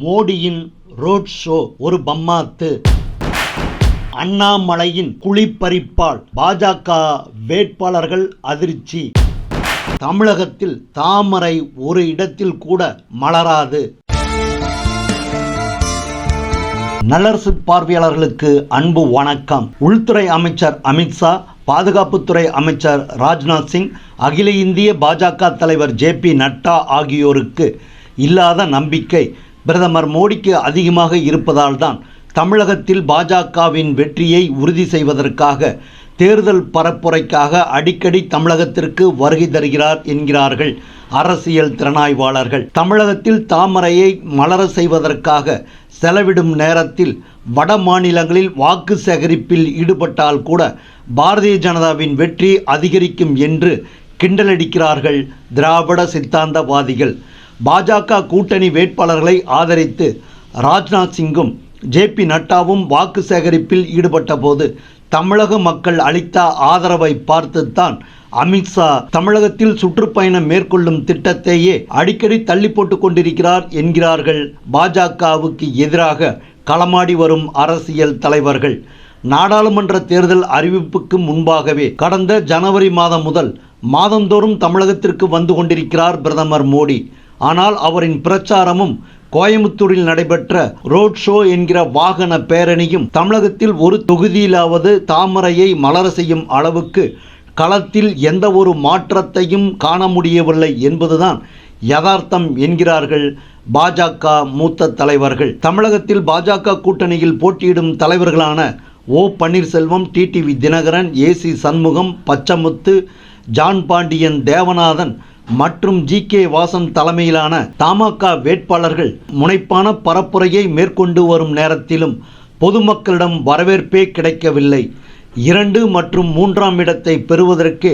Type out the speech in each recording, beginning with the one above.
மோடியின் road show ஒரு பம்மாத்து. அண்ணாமலையின் குழிப்பறிப்பால் பாஜக வேட்பாளர்கள் அதிர்ச்சி. தமிழகத்தில் தாமரை ஒரு இடத்தில் கூட மலராது. நலரசு பார்வையாளர்களுக்கு அன்பு வணக்கம். உள்துறை அமைச்சர் அமித்ஷா பாதுகாப்புத்துறை அமைச்சர் ராஜ்நாத் சிங் அகில இந்திய பாஜக தலைவர் ஜே பி நட்டா ஆகியோருக்கு இல்லாத நம்பிக்கை. பிரதமர் மோடிக்கு அதிகமாக இருப்பதால் தான் தமிழகத்தில் பாஜகவின் வெற்றியை உறுதி செய்வதற்காக தேர்தல் பரப்புரைக்காக அடிக்கடி தமிழகத்திற்கு வருகை தருகிறார் என்கிறார்கள் அரசியல் திறனாய்வாளர்கள். தமிழகத்தில் தாமரையை மலர செய்வதற்காக செலவிடும் நேரத்தில் வட மாநிலங்களில் வாக்கு சேகரிப்பில் ஈடுபட்டால் கூட பாரதிய ஜனதாவின் வெற்றி அதிகரிக்கும் என்று கிண்டலடிக்கிறார்கள் திராவிட சித்தாந்தவாதிகள். பாஜக கூட்டணி வேட்பாளர்களை ஆதரித்து ராஜ்நாத் சிங்கும் ஜே பி நட்டாவும் வாக்கு சேகரிப்பில் ஈடுபட்ட போது தமிழக மக்கள் அளித்த ஆதரவை பார்த்துத்தான் அமித்ஷா தமிழகத்தில் சுற்றுப்பயணம் மேற்கொள்ளும் திட்டத்தையே அடிக்கடி தள்ளி போட்டு கொண்டிருக்கிறார் என்கிறார்கள் பாஜகவுக்கு எதிராக களமாடி வரும் அரசியல் தலைவர்கள். நாடாளுமன்ற தேர்தல் அறிவிப்புக்கு முன்பாகவே கடந்த ஜனவரி மாதம் முதல் மாதந்தோறும் தமிழகத்திற்கு வந்து கொண்டிருக்கிறார் பிரதமர் மோடி. ஆனால் அவரின் பிரச்சாரமும் கோயம்புத்தூரில் நடைபெற்ற ரோட் ஷோ என்கிற வாகன பேரணியும் தமிழகத்தில் ஒரு தொகுதியிலாவது தாமரையை மலர செய்யும் அளவுக்கு களத்தில் எந்த ஒரு மாற்றத்தையும் காண முடியவில்லை என்பதுதான் யதார்த்தம் என்கிறார்கள் பாஜக மூத்த தலைவர்கள். தமிழகத்தில் பாஜக கூட்டணியில் போட்டியிடும் தலைவர்களான O Panneerselvam TTV Dhinakaran AC Shanmugam Pachamuthu John Pandian Devanathan மற்றும் ஜி கே வாசன் தலைமையிலான தமாக வேட்பாளர்கள் முனைப்பான பரப்புரையை மேற்கொண்டு வரும் நேரத்திலும் பொதுமக்களிடம் வரவேற்பே கிடைக்கவில்லை. இரண்டு மற்றும் மூன்றாம் இடத்தை பெறுவதற்கு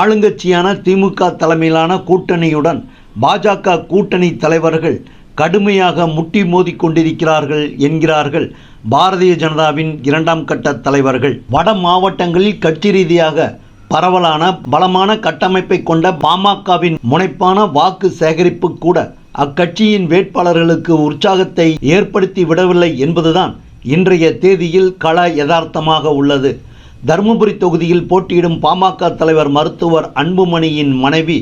ஆளுங்கட்சியான திமுக தலைமையிலான கூட்டணியுடன் பாஜக கூட்டணி தலைவர்கள் கடுமையாக முட்டி மோதி கொண்டிருக்கிறார்கள் என்கிறார்கள் பாரதிய ஜனதாவின் இரண்டாம் கட்ட தலைவர்கள். வட மாவட்டங்களில் கட்சி ரீதியாக பரவலான பலமான கட்டமைப்பை கொண்ட பாமகவின் முனைப்பான வாக்கு சேகரிப்பு கூட அக்கட்சியின் வேட்பாளர்களுக்கு உற்சாகத்தை ஏற்படுத்தி விடவில்லை என்பதுதான் இன்றைய தேதியில் கள யதார்த்தமாக உள்ளது. தருமபுரி தொகுதியில் போட்டியிடும் பாமக தலைவர் மருத்துவர் அன்புமணியின் மனைவி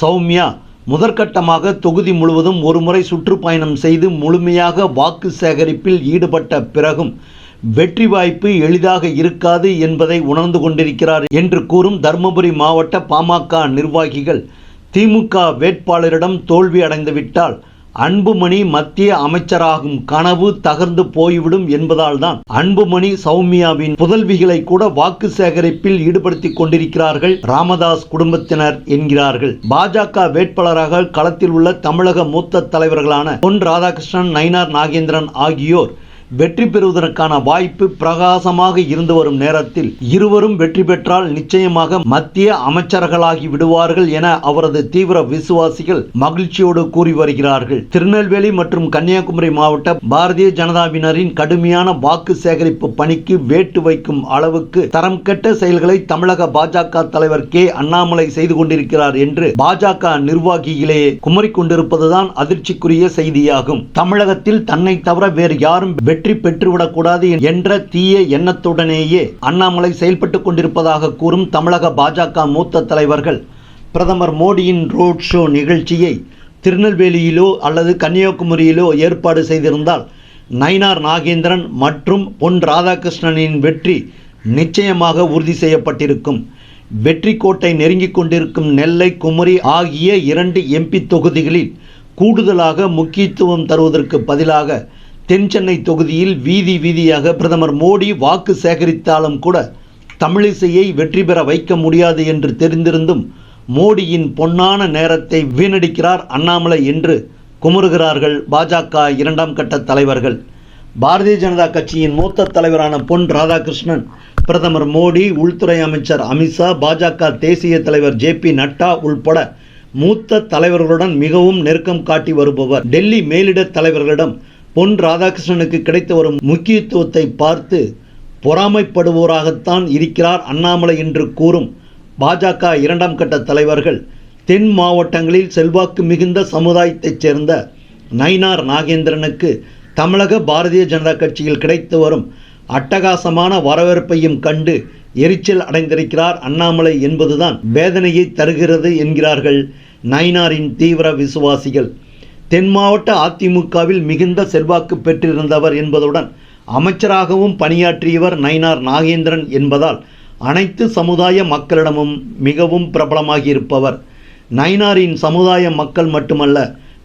சௌமியா முதற்கட்டமாக தொகுதி முழுவதும் ஒருமுறை சுற்றுப்பயணம் செய்து முழுமையாக வாக்கு சேகரிப்பில் ஈடுபட்ட பிறகும் வெற்றி வாய்ப்பு எளிதாக இருக்காது என்பதை உணர்ந்து கொண்டிருக்கிறார் என்று கூறும் தருமபுரி மாவட்ட பாமக நிர்வாகிகள் திமுக வேட்பாளரிடம் தோல்வி அடைந்துவிட்டால் அன்புமணி மத்திய அமைச்சராகும் கனவு தகர்ந்து போய்விடும் என்பதால் தான் அன்புமணி சௌமியாவின் புதல்விகளை கூட வாக்கு சேகரிப்பில் ஈடுபடுத்திக் கொண்டிருக்கிறார்கள் ராமதாஸ் குடும்பத்தினர் என்கிறார்கள். பாஜக வேட்பாளராக களத்தில் உள்ள தமிழக மூத்த தலைவர்களான பொன் ராதாகிருஷ்ணன் நயினார் நாகேந்திரன் ஆகியோர் வெற்றி பெறுவதற்கான வாய்ப்பு பிரகாசமாக இருந்து வரும் நேரத்தில் இருவரும் வெற்றி பெற்றால் நிச்சயமாக மத்திய அமைச்சர்களாகி விடுவார்கள் என அவரது தீவிர விசுவாசிகள் மகிழ்ச்சியோடு கூறி வருகிறார்கள். திருநெல்வேலி மற்றும் கன்னியாகுமரி மாவட்ட பாரதிய ஜனதாவினரின் கடுமையான வாக்கு சேகரிப்பு பணிக்கு வேட்டு வைக்கும் அளவுக்கு தரம் கெட்ட செயல்களை தமிழக பாஜக தலைவர் கே. அண்ணாமலை செய்து கொண்டிருக்கிறார் என்று பாஜக நிர்வாகிகளே குமரிக்கொண்டிருப்பதுதான் அதிர்ச்சிக்குரிய செய்தியாகும். தமிழகத்தில் தன்னை தவிர வேறு யாரும் வெற்றி பெற்றுவிடக்கூடாது என்ற தீய எண்ணத்துடனேயே அண்ணாமலை செயல்பட்டு கொண்டிருப்பதாக கூறும் தமிழக பாஜக மூத்த தலைவர்கள். பிரதமர் மோடியின் ரோட் ஷோ நிகழ்ச்சியை திருநெல்வேலியிலோ அல்லது கன்னியாகுமரியிலோ ஏற்பாடு செய்திருந்தால் நயினார் நாகேந்திரன் மற்றும் பொன் ராதாகிருஷ்ணனின் வெற்றி நிச்சயமாக உறுதி செய்யப்பட்டிருக்கும். வெற்றி கோட்டை நெருங்கிக் கொண்டிருக்கும் நெல்லை குமரி ஆகிய இரண்டு எம்பி தொகுதிகளில் கூடுதலாக முக்கியத்துவம் தருவதற்கு பதிலாக தென் சென்னை தொகுதியில் வீதி வீதியாக பிரதமர் மோடி வாக்கு சேகரித்தாலும் கூட தமிழிசையை வெற்றி பெற வைக்க முடியாது என்று தெரிந்திருந்தும் மோடியின் பொன்னான நேரத்தை வீணடிக்கிறார் அண்ணாமலை என்று குமுறுகிறார்கள் பாஜக இரண்டாம் கட்ட தலைவர்கள். பாரதிய ஜனதா கட்சியின் மூத்த தலைவரான பொன் ராதாகிருஷ்ணன் பிரதமர் மோடி உள்துறை அமைச்சர் அமித்ஷா பாஜக தேசிய தலைவர் ஜே பி நட்டா உள்பட மூத்த தலைவர்களுடன் மிகவும் நெருக்கம் காட்டி வருபவர் டெல்லி மேலிட தலைவர்களிடம் பொன் ராதாகிருஷ்ணனுக்கு கிடைத்து வரும் முக்கியத்துவத்தை பார்த்து பொறாமைப்படுவோராகத்தான் இருக்கிறார் அண்ணாமலை என்று கூறும் பாஜக இரண்டாம் கட்ட தலைவர்கள். தென் மாவட்டங்களில் செல்வாக்கு மிகுந்த சமுதாயத்தைச் சேர்ந்த நயினார் நாகேந்திரனுக்கு தமிழக பாரதிய ஜனதா கட்சியில் கிடைத்து வரும் அட்டகாசமான வரவேற்பையும் கண்டு எரிச்சல் அடைந்திருக்கிறார் அண்ணாமலை என்பதுதான் வேதனையை தருகிறது என்கிறார்கள் நயினாரின் தீவிர விசுவாசிகள். தென் மாவட்ட அதிமுகவில் மிகுந்த செல்வாக்கு பெற்றிருந்தவர் என்பதுடன் அமைச்சராகவும் பணியாற்றியவர் நயினார் நாகேந்திரன் என்பதால் அனைத்து சமுதாய மக்களிடமும் மிகவும் பிரபலமாகியிருப்பவர். நயினாரின் சமுதாய மக்கள் மட்டுமல்ல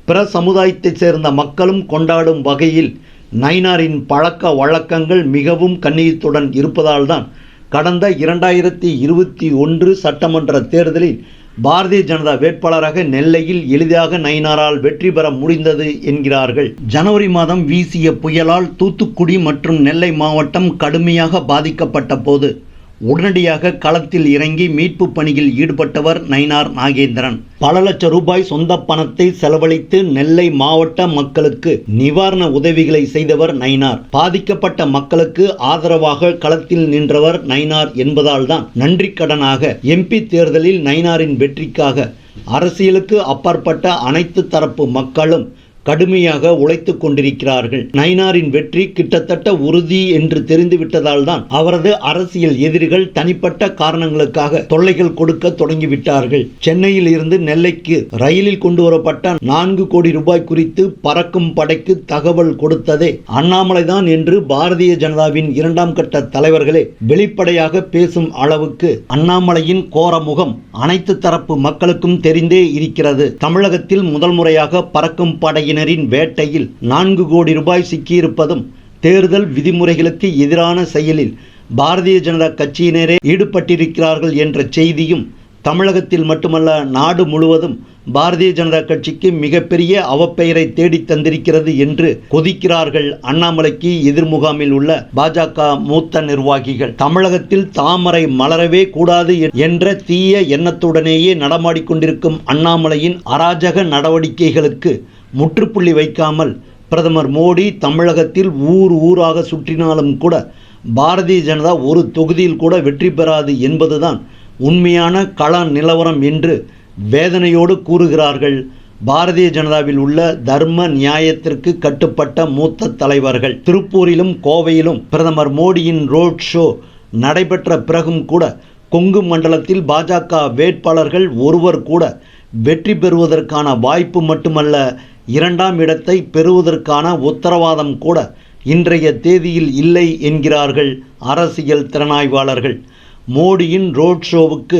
பிற சமுதாயத்தைச் சேர்ந்த மக்களும் கொண்டாடும் வகையில் நயினாரின் பழக்க வழக்கங்கள் மிகவும் கண்ணியத்துடன் இருப்பதால்தான் கடந்த இரண்டாயிரத்தி இருபத்தி ஒன்று சட்டமன்ற தேர்தலில் பாரதிய ஜனதா வேட்பாளராக நெல்லையில் எளிதாக நயினாரால் வெற்றி பெற முடிந்தது என்கிறார்கள். ஜனவரி மாதம் வீசிய புயலால் தூத்துக்குடி மற்றும் நெல்லை மாவட்டம் கடுமையாக பாதிக்கப்பட்ட போது உடனடியாக களத்தில் இறங்கி மீட்பு பணியில் ஈடுபட்டவர் நயினார் நாகேந்திரன். பல லட்சம் ரூபாய் சொந்த பணத்தை செலவழித்து நெல்லை மாவட்ட மக்களுக்கு நிவாரண உதவிகளை செய்தவர் நயினார். பாதிக்கப்பட்ட மக்களுக்கு ஆதரவாக களத்தில் நின்றவர் நயினார் என்பதால்தான் நன்றி கடனாக எம்பி தேர்தலில் நயினாரின் வெற்றிக்காக அரசியலுக்கு அப்பாற்பட்ட அனைத்து தரப்பு மக்களும் கடுமையாக உழைத்துக் கொண்டிருக்கிறார்கள். நயினாரின் வெற்றி கிட்டத்தட்ட உறுதி என்று தெரிந்துவிட்டதால் தான் அவரது அரசியல் எதிரிகள் தனிப்பட்ட காரணங்களுக்காக தொல்லைகள் கொடுக்க தொடங்கிவிட்டார்கள். சென்னையில் இருந்து நெல்லைக்கு ரயிலில் கொண்டு வரப்பட்ட நான்கு கோடி ரூபாய் குறித்து பறக்கும் படைக்கு தகவல் கொடுத்ததே அண்ணாமலைதான் என்று பாரதிய ஜனதாவின் இரண்டாம் கட்ட தலைவர்களே வெளிப்படையாக பேசும் அளவுக்கு அண்ணாமலையின் கோர முகம் அனைத்து தரப்பு மக்களுக்கும் தெரிந்தே இருக்கிறது. தமிழகத்தில் முதல் முறையாக பறக்கும் படை படையினரின் வேட்டையில் நான்கு கோடி ரூபாய் சிக்கியிருப்பதும் தேர்தல் விதிமுறைகளுக்கு எதிரான செயலில் பாரதிய ஜனதா கட்சியினரே ஈடுபட்டிருக்கிறார்கள் என்ற செய்தியும் தமிழகத்தில் மட்டுமல்ல நாடு முழுவதும் பாரதிய ஜனதா கட்சிக்கு மிகப்பெரிய அவப்பெயரை தேடித் தந்திருக்கிறது என்று கொதிக்கிறார்கள் அண்ணாமலைக்கு எதிர்முகாமில் உள்ள பாஜக மூத்த நிர்வாகிகள். தமிழகத்தில் தாமரை மலரவே கூடாது என்ற தீய எண்ணத்துடனேயே நடமாடிக்கொண்டிருக்கும் அண்ணாமலையின் அராஜக நடவடிக்கைகளுக்கு முற்றுப்புள்ளி வைக்காமல் பிரதமர் மோடி தமிழகத்தில் ஊர் ஊராக சுற்றினாலும் கூட பாரதிய ஜனதா ஒரு தொகுதியில் கூட வெற்றி பெறாது என்பதுதான் உண்மையான கள நிலவரம் என்று வேதனையோடு கூறுகிறார்கள் பாரதிய ஜனதாவில் உள்ள தர்ம நியாயத்திற்கு கட்டுப்பட்ட மூத்த தலைவர்கள். திருப்பூரிலும் கோவையிலும் பிரதமர் மோடியின் ரோட் ஷோ நடைபெற்ற பிறகும் கூட கொங்கு மண்டலத்தில் பாஜக வேட்பாளர்கள் ஒருவர் கூட வெற்றி பெறுவதற்கான வாய்ப்பு மட்டுமல்ல இரண்டாம் இடத்தை பெறுவதற்கான உத்தரவாதம் கூட இன்றைய தேதியில் இல்லை என்கிறார்கள் அரசியல் திறனாய்வாளர்கள். மோடியின் ரோட் ஷோவுக்கு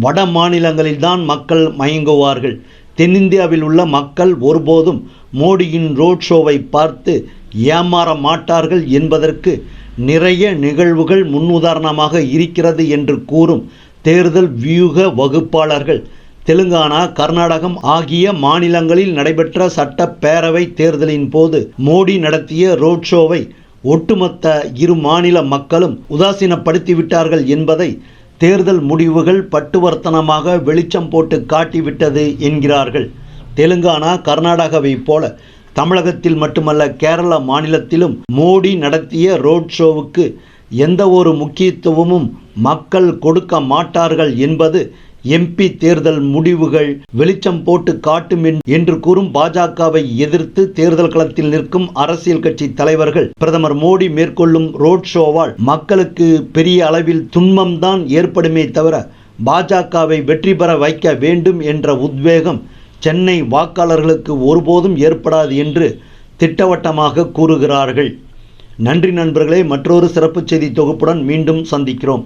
வட மாநிலங்களில்தான் மக்கள் மயங்குவார்கள். தென்னிந்தியாவில் உள்ள மக்கள் ஒருபோதும் மோடியின் ரோட் ஷோவை பார்த்து ஏமாற மாட்டார்கள் என்பதற்கு நிறைய நிகழ்வுகள் முன்னுதாரணமாக இருக்கிறது என்று கூறும் தேர்தல் வியூக வகுப்பாளர்கள் தெலுங்கானா கர்நாடகம் ஆகிய மாநிலங்களில் நடைபெற்ற சட்டப்பேரவை தேர்தலின் போது மோடி நடத்திய ரோட் ஷோவை ஒட்டுமொத்த இரு மாநில மக்களும் உதாசீனப்படுத்திவிட்டார்கள் என்பதை தேர்தல் முடிவுகள் பட்டுவர்த்தனமாக வெளிச்சம் போட்டு காட்டிவிட்டது என்கிறார்கள். தெலுங்கானா கர்நாடகாவை போல தமிழகத்தில் மட்டுமல்ல கேரள மாநிலத்திலும் மோடி நடத்திய ரோட் ஷோவுக்கு எந்த ஒரு முக்கியத்துவமும் மக்கள் கொடுக்க மாட்டார்கள் என்பது எம்பி தேர்தல் முடிவுகள் வெளிச்சம் போட்டு காட்டும் என்று கூறும் பாஜகவை எதிர்த்து தேர்தல் களத்தில் நிற்கும் அரசியல் கட்சி தலைவர்கள் பிரதமர் மோடி மேற்கொள்ளும் ரோட் ஷோவால் மக்களுக்கு பெரிய அளவில் துன்பம்தான் ஏற்படுமே தவிர பாஜகவை வெற்றி பெற வைக்க வேண்டும் என்ற உத்வேகம் சென்னை வாக்காளர்களுக்கு ஒருபோதும் ஏற்படாது என்று திட்டவட்டமாக கூறுகிறார்கள். நன்றி நண்பர்களே மற்றொரு சிறப்பு செய்தி தொகுப்புடன் மீண்டும் சந்திக்கிறோம்.